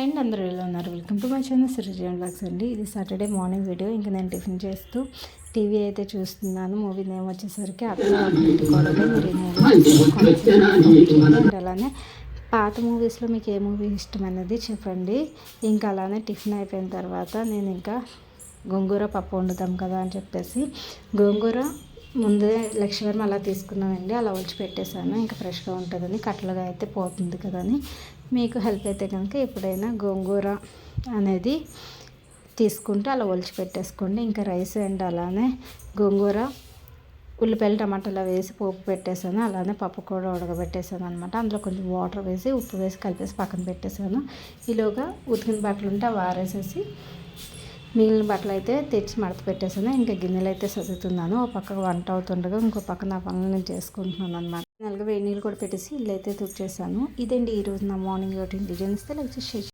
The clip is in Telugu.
అండ్ అందరూ ఎలా ఉన్నారు? Welcome to my channel Srujan blogs అండి. ఇది సాటర్డే మార్నింగ్ వీడియో ఇంకా నేను టిఫిన్ చేస్తూ టీవీ అయితే చూస్తున్నాను. మూవీ నేమ్ వచ్చేసరికి అండ్ అలానే పాత మూవీస్లో మీకు ఏ మూవీ ఇష్టం అనేది చెప్పండి. ఇంకా అలానే టిఫిన్ అయిపోయిన తర్వాత నేను ఇంకా గోంగూర పప్పు వండుతాం కదా అని చెప్పేసి గోంగూర ముందే లక్ష్మీవారం అలా తీసుకున్నామండి అలా ఒలిచి పెట్టేశాను. ఇంకా ఫ్రెష్గా ఉంటుందని కట్టలుగా అయితే పోతుంది కదని. మీకు హెల్ప్ అయితే కనుక ఎప్పుడైనా గోంగూర అనేది తీసుకుంటే అలా ఒలిచి పెట్టేసుకోండి. ఇంకా రైస్ అండ్ అలానే గోంగూర ఉల్లిపాయలు టమాటాలు వేసి పోపు పెట్టేశాను. అలానే పప్పు కూడా ఉడకబెట్టేశాను అనమాట అందులో కొంచెం వాటర్ వేసి ఉప్పు వేసి కలిపేసి పక్కన పెట్టేశాను. ఈలోగా ఉతికిన బట్టలు ఉంటే వారేసేసి మిగిలిన బట్టలు అయితే తెచ్చి మడత పెట్టేసాను ఇంకా గిన్నెలు అయితే సర్దుతున్నాను. ఒక పక్క వంట అవుతుండగా ఇంకో పక్క నా పనులు నేను చేసుకుంటున్నాను అనమాట నలుగు వేడి నీళ్ళు కూడా పెట్టేసి ఇల్లు అయితే తుడిచేసాను ఇదండి ఈరోజు నా మార్నింగ్ రొటీన్. డిజైన్ ఇస్తే లైక్ చేసి